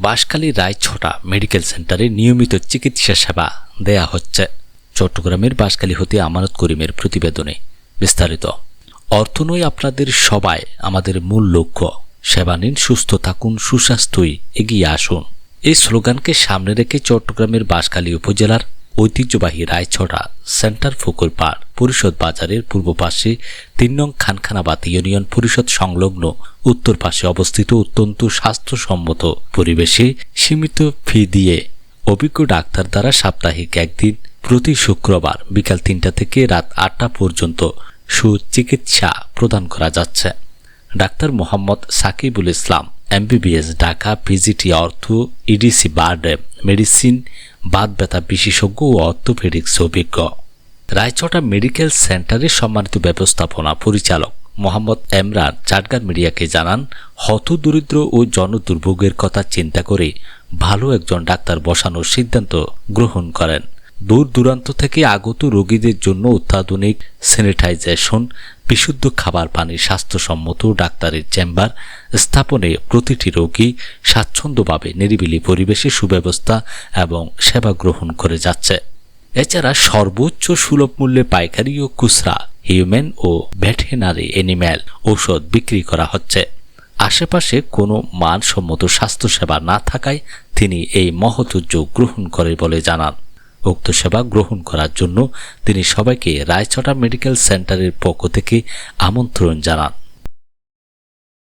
Banshkhali রায়ছটা medical সেন্টারে নিয়মিত চিকিৎসা সেবা দেয়া হচ্ছে। চট্টগ্রামের বাঁশখালী হতে আমানত করিমের প্রতিবেদনে বিস্তারিত। অর্থনৈ আপনাদের সবাই আমাদের মূল লক্ষ্য। সেবা নিন, সুস্থ থাকুন, সুস্বাস্থ্যই এগিয়ে আসুন। এই স্লোগানকে সামনে রেখে চট্টগ্রামের বাঁশখালী উপজেলার ঐতিহ্যবাহী রায়ছড়া সেন্টার ফুকুর পাড় পরিষদ বাজারের পূর্ব পাশে তিন নং খানখানাবাদ ইউনিয়ন পরিষদ সংলগ্ন উত্তর পাশে অবস্থিত অত্যন্ত স্বাস্থ্যসম্মত পরিবেশে সীমিত ফি দিয়ে অভিজ্ঞ ডাক্তার দ্বারা সাপ্তাহিক একদিন প্রতি শুক্রবার বিকাল তিনটা থেকে রাত আটটা পর্যন্ত সুচিকিৎসা প্রদান করা যাচ্ছে। Doctor Mohammad Sakibul Islam MBBS, Dhaka PGT অর্থ, ইডিসি বার্ডে মেডিসিন বাত ব্যথা বিশেষজ্ঞ ও অর্থোপেডিক্স অভিজ্ঞ। রায়চটা মেডিকেল সেন্টারের সম্মানিত ব্যবস্থাপনা পরিচালক মোহাম্মদ এমরান চাটগার মিডিয়াকে জানান হত দরিদ্র ও জনদুর্ভোগের কথা চিন্তা করে ভালো একজন ডাক্তার বসানোর সিদ্ধান্ত গ্রহণ করেন। দূর দূরান্ত থেকে আগত রোগীদের জন্য অত্যাধুনিক স্যানিটাইজেশন, বিশুদ্ধ খাবার পানি, স্বাস্থ্যসম্মত ডাক্তারের চেম্বার, স্থাপনে প্রতিটি রোগী স্বাচ্ছন্দ্যভাবে নিরিবিলি পরিবেশে সুব্যবস্থা এবং সেবা গ্রহণ করে যাচ্ছে। এছাড়া সর্বোচ্চ সুলভ মূল্যে পাইকারি ও খুচরা, হিউম্যান ও ভেটেনারি অ্যানিম্যাল ঔষধ বিক্রি করা হচ্ছে। আশেপাশে কোনো মানসম্মত স্বাস্থ্যসেবা না থাকায় তিনি এই মহৎ উদ্যোগ গ্রহণ করে বলে জানান। উক্ত সেবা গ্রহণ করার জন্য তিনি সবাইকে রায়চটা মেডিকেল সেন্টারের পক্ষ থেকে আমন্ত্রণ জানান।